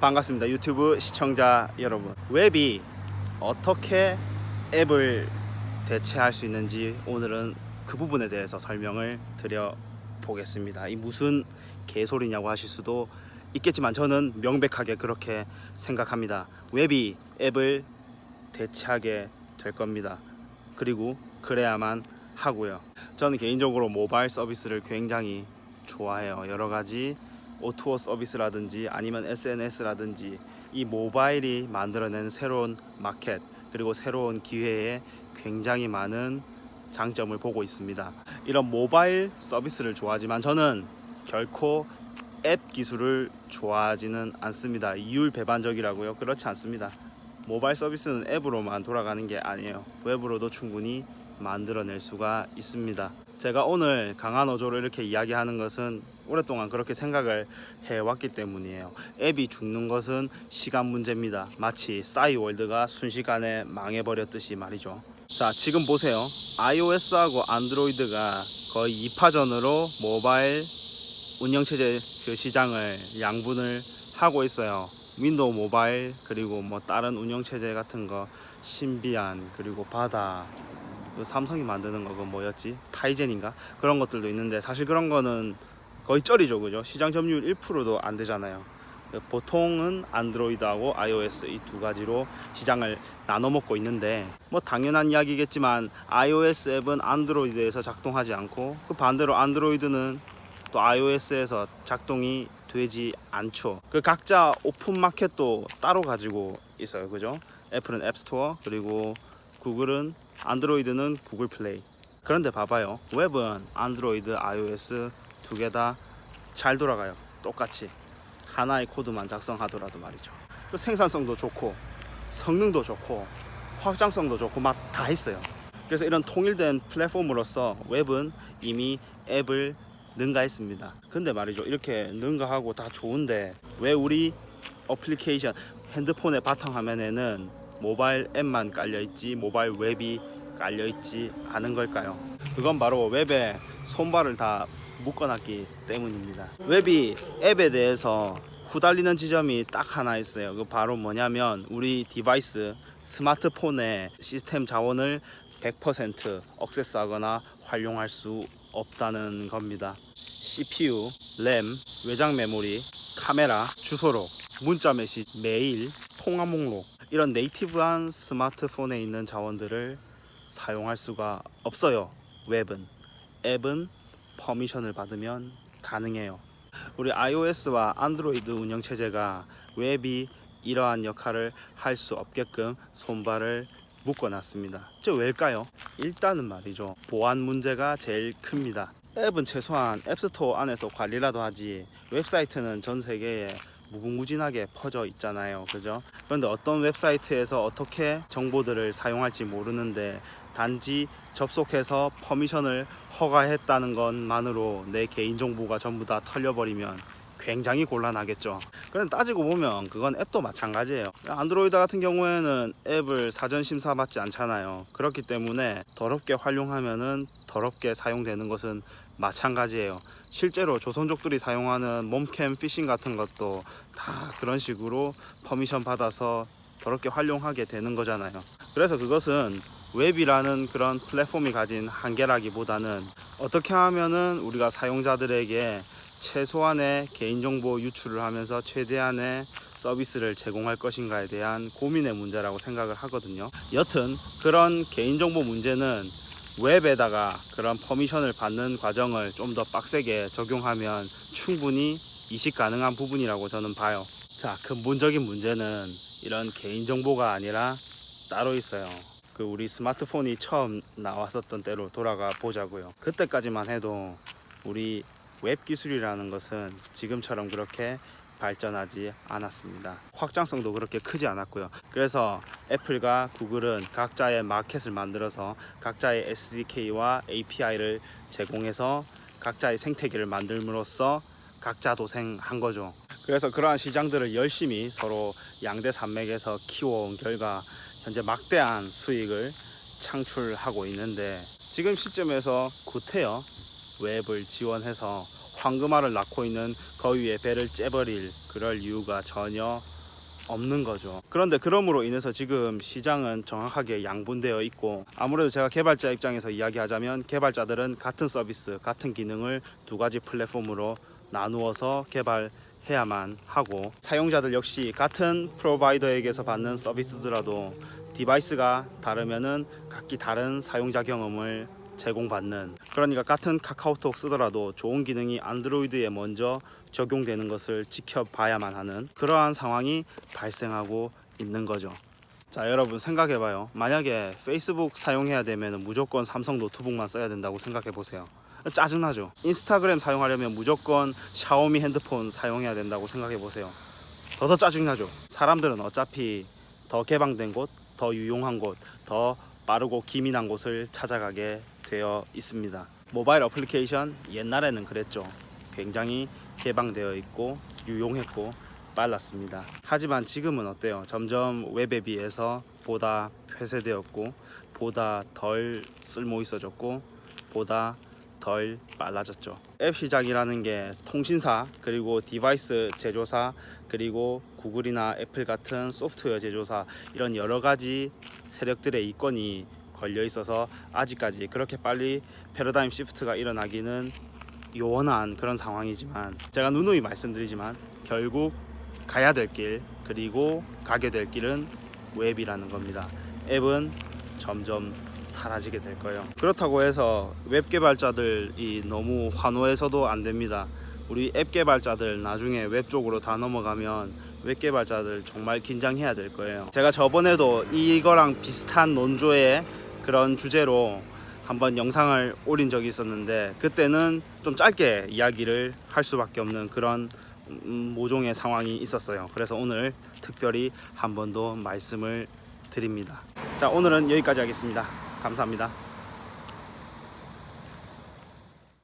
반갑습니다. 유튜브 시청자 여러분. 웹이 어떻게 앱을 대체할 수 있는지 오늘은 그 부분에 대해서 설명을 드려 보겠습니다. 이 무슨 개소리냐고 하실 수도 있겠지만 저는 명백하게 그렇게 생각합니다. 웹이 앱을 대체하게 될 겁니다. 그리고 그래야만 하고요. 저는 개인적으로 모바일 서비스를 굉장히 좋아해요. 여러 가지 오토 서비스라든지 아니면 SNS라든지 이 모바일이 만들어낸 새로운 마켓 그리고 새로운 기회에 굉장히 많은 장점을 보고 있습니다. 이런 모바일 서비스를 좋아하지만 저는 결코 앱 기술을 좋아하지는 않습니다. 이율 배반적이라고요? 그렇지 않습니다. 모바일 서비스는 앱으로만 돌아가는 게 아니에요. 웹으로도 충분히 만들어낼 수가 있습니다. 제가 오늘 강한 어조로 이렇게 이야기하는 것은 오랫동안 그렇게 생각을 해왔기 때문이에요. 앱이 죽는 것은 시간 문제입니다. 마치 싸이월드가 순식간에 망해버렸듯이 말이죠. 자, 지금 보세요. iOS하고 안드로이드가 거의 2파전으로 모바일 운영체제 그 시장을 양분을 하고 있어요. 윈도우 모바일 그리고 뭐 다른 운영체제 같은 거 신비안 그리고 바다 그 삼성이 만드는 거그 뭐였지 타이젠인가 그런 것들도 있는데 사실 그런 거는 거의 쩔이죠 그죠 시장 점유율 1%도 안 되잖아요 보통은 안드로이드하고 iOS 이 두 가지로 시장을 나눠 먹고 있는데 뭐 당연한 이야기겠지만 iOS 앱은 안드로이드에서 작동하지 않고 그 반대로 안드로이드는 또 iOS에서 작동이 되지 않죠. 그 각자 오픈 마켓도 따로 가지고 있어요. 그죠? 애플은 앱스토어 그리고 구글은 안드로이드는 구글 플레이. 그런데 봐봐요. 웹은 안드로이드, iOS 두 개 다 잘 돌아가요. 똑같이 하나의 코드만 작성하더라도 말이죠. 그 생산성도 좋고 성능도 좋고 확장성도 좋고 막다 있어요. 그래서 이런 통일된 플랫폼으로서 웹은 이미 앱을 능가했습니다. 근데 말이죠. 이렇게 능가하고 다 좋은데 왜 우리 어플리케이션 핸드폰의 바탕화면에는 모바일 앱만 깔려 있지 모바일 웹이 깔려 있지 않은 걸까요? 그건 바로 웹에 손발을 다 묶어놨기 때문입니다. 웹이 앱에 대해서 후달리는 지점이 딱 하나 있어요. 그 바로 뭐냐면 우리 디바이스 스마트폰의 시스템 자원을 100% 억세스하거나 활용할 수 없다는 겁니다. CPU, 램, 외장 메모리, 카메라, 주소록, 문자 메시지, 메일, 통화 목록 이런 네이티브한 스마트폰에 있는 자원들을 사용할 수가 없어요. 웹은 앱은 퍼미션을 받으면 가능해요. 우리 iOS와 안드로이드 운영 체제가 웹이 이러한 역할을 할 수 없게끔 손발을 묶어놨습니다. 저 왜일까요? 일단은 말이죠. 보안 문제가 제일 큽니다. 앱은 최소한 앱스토어 안에서 관리라도 하지 웹사이트는 전 세계에 무궁무진하게 퍼져 있잖아요. 그죠? 그런데 어떤 웹사이트에서 어떻게 정보들을 사용할지 모르는데 단지 접속해서 퍼미션을 허가했다는 것만으로 내 개인정보가 전부 다 털려버리면 굉장히 곤란하겠죠. 그런데 따지고 보면 그건 앱도 마찬가지예요. 안드로이드 같은 경우에는 앱을 사전 심사 받지 않잖아요. 그렇기 때문에 더럽게 활용하면은 더럽게 사용되는 것은 마찬가지예요. 실제로 조선족들이 사용하는 몸캠 피싱 같은 것도 다 그런 식으로 퍼미션 받아서 더럽게 활용하게 되는 거잖아요. 그래서 그것은 웹이라는 그런 플랫폼이 가진 한계라기보다는 어떻게 하면은 우리가 사용자들에게 최소한의 개인정보 유출을 하면서 최대한의 서비스를 제공할 것인가에 대한 고민의 문제라고 생각을 하거든요. 여튼 그런 개인정보 문제는 웹에다가 그런 퍼미션을 받는 과정을 좀 더 빡세게 적용하면 충분히 이식 가능한 부분이라고 저는 봐요. 자, 근본적인 문제는 이런 개인정보가 아니라 따로 있어요. 그 우리 스마트폰이 처음 나왔었던 때로 돌아가 보자고요. 그때까지만 해도 우리 웹 기술이라는 것은 지금처럼 그렇게 발전하지 않았습니다. 확장성도 그렇게 크지 않았고요. 그래서 애플과 구글은 각자의 마켓을 만들어서 각자의 SDK와 API를 제공해서 각자의 생태계를 만들므로써 각자 도생한 거죠. 그래서 그러한 시장들을 열심히 서로 양대 산맥에서 키워온 결과 현재 막대한 수익을 창출하고 있는데 지금 시점에서 구태여 웹을 지원해서 황금알을 낳고 있는 거위의 배를 째버릴 그럴 이유가 전혀 없는 거죠. 그런데 그럼으로 인해서 지금 시장은 정확하게 양분되어 있고 아무래도 제가 개발자 입장에서 이야기하자면 개발자들은 같은 서비스, 같은 기능을 두 가지 플랫폼으로 나누어서 개발 해야만 하고 사용자들 역시 같은 프로바이더에게서 받는 서비스더라도 디바이스가 다르면은 각기 다른 사용자 경험을 제공받는 그러니까 같은 카카오톡 쓰더라도 좋은 기능이 안드로이드에 먼저 적용되는 것을 지켜봐야만 하는 그러한 상황이 발생하고 있는 거죠. 자 여러분 생각해봐요. 만약에 페이스북 사용해야 되면 무조건 삼성 노트북만 써야 된다고 생각해 보세요. 짜증나죠. 인스타그램 사용하려면 무조건 샤오미 핸드폰 사용해야 된다고 생각해 보세요. 더더 짜증나죠. 사람들은 어차피 더 개방된 곳, 더 유용한 곳, 더 빠르고 기민한 곳을 찾아가게 되어 있습니다. 모바일 어플리케이션 옛날에는 그랬죠. 굉장히 개방되어 있고 유용했고 빨랐습니다. 하지만 지금은 어때요? 점점 웹에 비해서 보다 폐쇄되었고 보다 덜 쓸모 있어졌고 보다 덜 빨라졌죠. 앱 시장이라는 게 통신사 그리고 디바이스 제조사 그리고 구글이나 애플 같은 소프트웨어 제조사 이런 여러 가지 세력들의 이권이 걸려 있어서 아직까지 그렇게 빨리 패러다임 시프트가 일어나기는 요원한 그런 상황이지만 제가 누누이 말씀드리지만 결국 가야 될 길 그리고 가게 될 길은 웹이라는 겁니다. 앱은 점점 사라지게 될 거예요. 그렇다고 해서 웹 개발자들이 너무 환호해서도 안 됩니다. 우리 앱 개발자들 나중에 웹 쪽으로 다 넘어가면 웹 개발자들 정말 긴장해야 될 거예요. 제가 저번에도 이거랑 비슷한 논조의 그런 주제로 한번 영상을 올린 적이 있었는데 그때는 좀 짧게 이야기를 할 수밖에 없는 그런 음, 모종의 상황이 있었어요. 그래서 오늘 특별히 한 번 더 말씀을 드립니다. 자, 오늘은 여기까지 하겠습니다. 감사합니다.